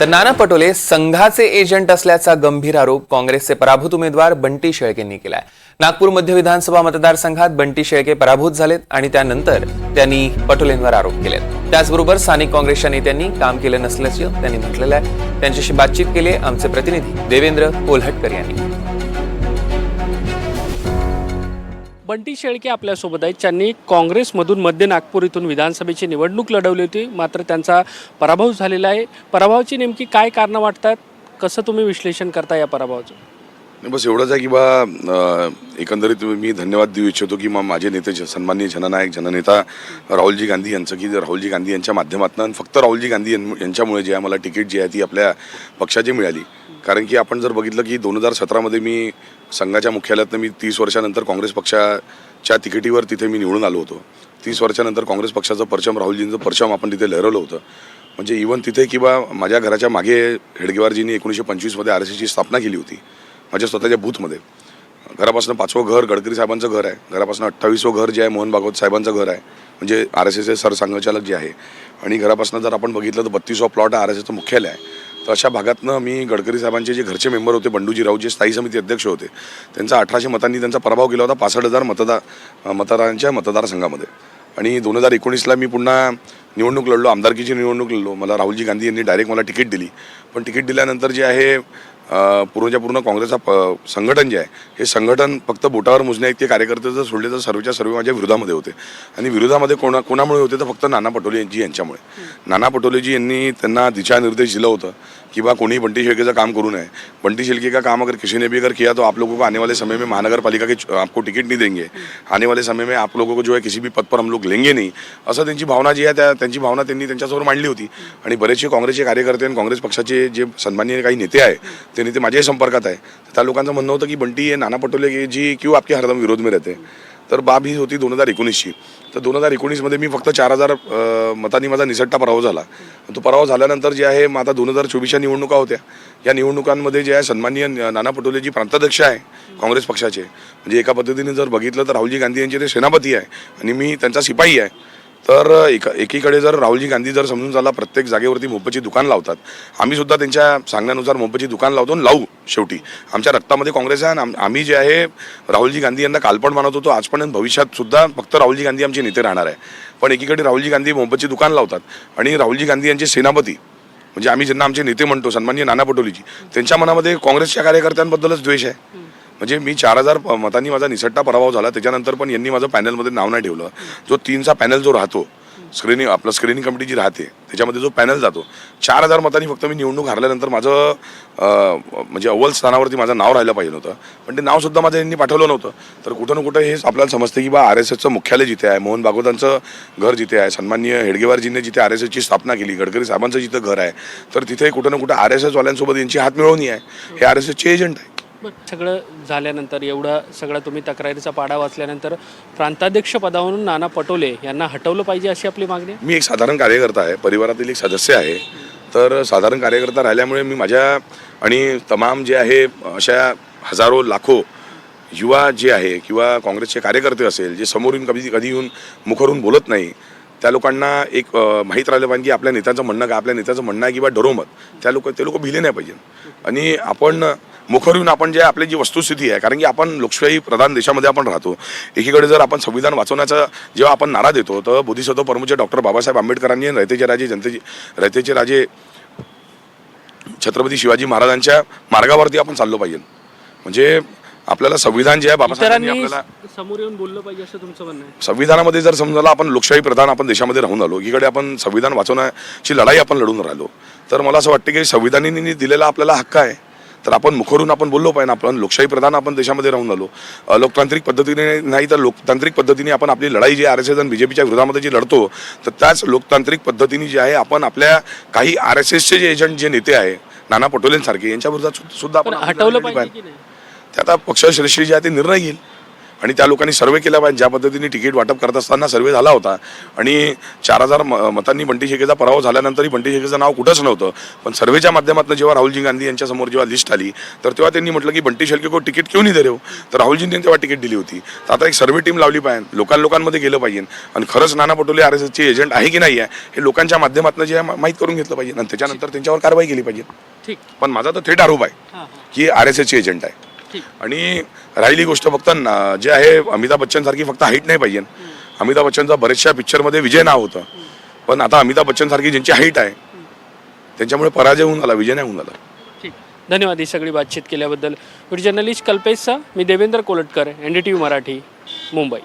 तर नाना पटोले संघाचे एजंट असल्याचा गंभीर आरोप काँग्रेसचे पराभूत उमेदवार बंटी शेळकेंनी केलाय. नागपूर मध्य विधानसभा मतदारसंघात बंटी शेळके पराभूत झालेत आणि त्यानंतर त्यांनी पटोलेंवर आरोप केलेत. त्याचबरोबर स्थानिक काँग्रेसच्या नेत्यांनी काम केलं नसल्याचं त्यांनी म्हटलेलं आहे. त्यांच्याशी बातचीत केली आमचे प्रतिनिधी देवेंद्र कोल्हटकर यांनी. बंटी शेळके आपल्यासोबत आहेत. ज्यांनी काँग्रेसमधून मध्य नागपूर इथून विधानसभेची निवडणूक लढवली होती. मात्र त्यांचा पराभव झालेला आहे. पराभवाची नेमकी काय कारणं वाटतात? कसं तुम्ही विश्लेषण करता या पराभवाचं? नाही, बस एवढंच आहे की बा एकंदरीत मी धन्यवाद देऊ इच्छितो की मग माझे नेते सन्माननीय जननायक जननेता राहुलजी गांधी यांचं की राहुलजी गांधी यांच्या माध्यमातून फक्त राहुलजी गांधी यां- यांच्यामुळे जे आहे मला तिकीट जी आहे ती आपल्या पक्षाची मिळाली. कारण की आपण जर बघितलं की दोन हजार सतरामध्ये मी संघाच्या मुख्यालयातनं मी तीस वर्षानंतर काँग्रेस पक्षाच्या तिकिटीवर तिथे मी निवडून आलो होतो. तीस वर्षानंतर काँग्रेस पक्षाचं परचम राहुलजींचं परचम आपण तिथे लहरवलं होतं. म्हणजे इवन तिथे किंवा माझ्या घराच्या मागे हेडगेवारजींनी एकोणीसशे पंचवीसमध्ये आर एस एसची स्थापना केली होती माझ्या स्वतःच्या बूथमध्ये. घरापासून पाचवं घर गडकरी साहेबांचं घर आहे. घरापासून अठ्ठावीसवं घर जे आहे मोहन भागवत साहेबांचं घर आहे. म्हणजे आर एस एसचे सरसंघचालक जे आहे. आणि घरापासून जर आपण बघितलं तर बत्तीसवा प्लॉट आर एस एसचं मुख्यालय आहे. तर अशा भागातनं मी गडकरी साहेबांचे जे घरचे मेंबर होते बंडूजी राऊत जे स्थायी समिती अध्यक्ष होते त्यांचा अठराशे मतांनी त्यांचा पराभव केला होता पासष्ट हजार मतदार मतदारांच्या मतदारसंघामध्ये. आणि दोन हजार एकोणीसला मी पुन्हा निवडणूक लढलो आमदारकीची निवडणूक लढलो. मला राहुलजी गांधी यांनी डायरेक्ट मला तिकीट दिली. पण तिकीट दिल्यानंतर जे आहे पूर्णच्या पूर्ण काँग्रेसचा प- संघटन जे आहे हे संघटन फक्त बोटावर मोजण्या इतके कार्यकर्ते जर सोडले तर सर्वच्या सर्व माझ्या विरोधामध्ये होते. आणि विरोधामध्ये कोणा कोणामुळे होते तर फक्त नाना पटोलेजी यांच्यामुळे. नाना पटोलेजी यांनी त्यांना दिशानिर्देश दिलं होतं कि बा कोणी बंटी शेळकेचं काम करू नये. बंटी शेळके का काम अगर किसी ने भी अगर किया तो आप लोगों को आने वाले समय में महानगर पालिका के आपको टिकट नहीं देंगे. आने वाले समय में आप लोगों को जो है किसी भी पद पर हम लोग लेंगे नहीं. असं त्यांची भावना जी आहे त्या त्यांची भावना त्यांनी त्यांच्यासमोर मांडली होती. आणि बरेचसे काँग्रेसचे कार्यकर्ते आणि काँग्रेस पक्षाचे जे सन्माननीय काही नेते आहे ते माझ्याही संपर्कात आहे. त्या लोकांचं म्हणणं होतं की बंटी हे नाना पटोले की जी क्यू आपके हरदम विरोध में रहते तर बाब ही होती दोन हजार एकोणीसची. तर दोन हजार एकोणीसमध्ये मी फक्त चार हजार मतांनी माझा निसट्टा पराभव झाला. तो पराभव झाल्यानंतर जे आहे मग आता दोन हजार चोवीसच्या निवडणुका होत्या. या निवडणुकांमध्ये जे आहे सन्माननीय नाना पटोले जी प्रांताध्यक्ष आहे काँग्रेस पक्षाचे. म्हणजे एका पद्धतीने जर बघितलं तर राहुलजी गांधी यांचे ते सेनापती आहे. आणि मी त्यांचा सिपाही आहे. तर एका एकीकडे जर राहुलजी गांधी जर समजून झाला प्रत्येक जागेवरती मोपची दुकान लावतात. आम्ही सुद्धा त्यांच्या सांगण्यानुसार मोपची दुकान लावतो आणि लावू शेवटी. आमच्या रक्तामध्ये काँग्रेस आहे आणि आम्ही जे आहे राहुलजी गांधी यांना कालपण मानत होतो आज पण भविष्यात सुद्धा फक्त राहुलजी गांधी आमचे नेते राहणार आहे. पण एकीकडे राहुलजी गांधी मोपची दुकान लावतात आणि राहुलजी गांधी यांचे सेनापती म्हणजे आम्ही ज्यांना आमचे नेते म्हणतो सन्माननीय नाना पटोलीजी त्यांच्या मनामध्ये काँग्रेसच्या कार्यकर्त्यांबद्दलच द्वेष आहे. म्हणजे मी चार हजार मतांनी माझा निसट्टा पराभव झाला. त्याच्यानंतर पण यांनी माझं पॅनलमध्ये नाव नाही ठेवलं. जो तीनचा पॅनल जो राहतो स्क्रीनिंग आपलं स्क्रीनिंग कमिटी जी राहते त्याच्यामध्ये जो पॅनल जातो चार हजार मतांनी फक्त मी निवडणूक हारल्यानंतर माझं म्हणजे अव्वल स्थानावरती माझं नाव राहायला पाहिजे होतं पण ते नावसुद्धा माझं यांनी पाठवलं नव्हतं. तर कुठं ना कुठं हे आपल्याला समजतं की बा आर एस एसचं मुख्यालय जिथे आहे मोहन भागवतांचं घर जिथे आहे सन्माननीय हेडगेवारजींनी जिथे आर एस एसची स्थापना केली गडकरी साहेबांचं जिथं घर आहे तर तिथे कुठं ना कुठं आर एस एसवाल्यांसोबत यांची हात मिळवणी आहे. हे आर एस एसचे एजंट आहे. सगळं झाल्यानंतर एवढं सगळं तुम्ही तक्रारीचा पाडा वाचल्यानंतर प्रांताध्यक्ष पदावरून नाना पटोले यांना हटवलं पाहिजे अशी आपली मागणी आहे? मी एक साधारण कार्यकर्ता आहे परिवारातील एक सदस्य आहे. तर साधारण कार्यकर्ता राहिल्यामुळे मी माझ्या आणि तमाम जे आहे अशा हजारो लाखो युवा जे आहे किंवा काँग्रेसचे कार्यकर्ते असेल जे समोरून कधी कधी येऊन मुखरून बोलत नाही त्या लोकांना एक अ, माहीत राहिलं पाहिजे की आपल्या नेत्याचं म्हणणं का आपल्या नेत्याचं म्हणणं आहे किंवा डरोमत त्या लोक ते लोक भिले नाही पाहिजे. आणि आपण मुखर येऊन आपण जे आपली जी वस्तुस्थिती आहे कारण की आपण लोकशाही प्रधान देशामध्ये आपण राहतो एकीकडे जर आपण संविधान वाचवण्याचा जेव्हा आपण नारा देतो तर बोधिसत्व परमचे डॉक्टर बाबासाहेब आंबेडकरांनी रयतेचे राजे जनतेचे रयतेचे राजे छत्रपती शिवाजी महाराजांच्या मार्गावरती आपण चाललो पाहिजे. म्हणजे आपल्याला संविधान जे आहे बाबासाहेबांनी आपल्याला समोर येऊन बोललं पाहिजे असं तुमचं म्हणणं आहे? संविधानामध्ये जर समजायला आपण लोकशाही प्रधान आपण देशामध्ये राहून आलो एकीकडे आपण संविधान वाचवण्याची लढाई आपण लढून राहिलो तर मला असं वाटतं की संविधानाने दिलेला आपल्याला हक्क आहे. तर आपण मुखरून आपण बोललो पाहिजे आपण लोकशाही प्रधान आपण देशामध्ये राहून आलो. लोकतांत्रिक पद्धतीने नाही तर लोकतांत्रिक पद्धतीने आपण आपली लढाई जी आर एस एस आणि बीजेपीच्या विरोधामध्ये जी लढतो तर त्याच लोकतांत्रिक पद्धतीने जे आहे आपण आपल्या काही आर एस एसचे जे एजंट जे नेते आहे नाना पटोलेंसारखे यांच्या विरोधात सुद्धा पण आपण हटवलं पाहिजे ते आता पक्षश्रेष्ठी जे आहे ते निर्णय घेईल. आणि त्या लोकांनी सर्वे केला पाहिजे. ज्या पद्धतीने तिकीट वाटप करत असताना सर्वे झाला होता. आणि चार हजार मतांनी बंटी शेळकेचा पराभव झाल्यानंतरही बंटी शेळकेचं नाव कुठंच नव्हतं. पण सर्वेच्या माध्यमातून जेव्हा राहुलजी गांधी यांच्यासमोर जेव्हा लिस्ट आली तर तेव्हा त्यांनी म्हटलं की बंटी शेळके को तिकीट क्यों नाही दे हो? तर राहुलजींनी तेव्हा तिकीट दिली होती. तर आता एक सर्वे टीम लावली पाहिजे. लोकां लोकांमध्ये गेलं पाहिजे. आणि खरंच नाना पटोले आर एस एसचे एजंट आहे की नाही आहे हे लोकांच्या माध्यमातून जे माहीत करून घेतलं पाहिजे. आणि त्याच्यानंतर त्यांच्यावर कारवाई केली पाहिजे. ठीक. पण माझा तर थेट आरोप आहे की आर एस एसचे एजंट आहे. आणि राहिली गोष्ट फक्त जे आहे अमिताभ बच्चन सारखी फक्त हाईट नाही पाहिजे. अमिताभ बच्चनचा बरेचशा पिक्चरमध्ये विजय नाव होतं. पण आता अमिताभ बच्चन सारखी ज्यांची हाईट आहे त्यांच्यामुळे पराजय होऊन आला विजय नाही होऊन आला. ठीक. धन्यवाद ही सगळी बातचीत केल्याबद्दल. जर्नलिस्ट कल्पेशचा मी Devendra Kolatkar N D T V Marathi Mumbai.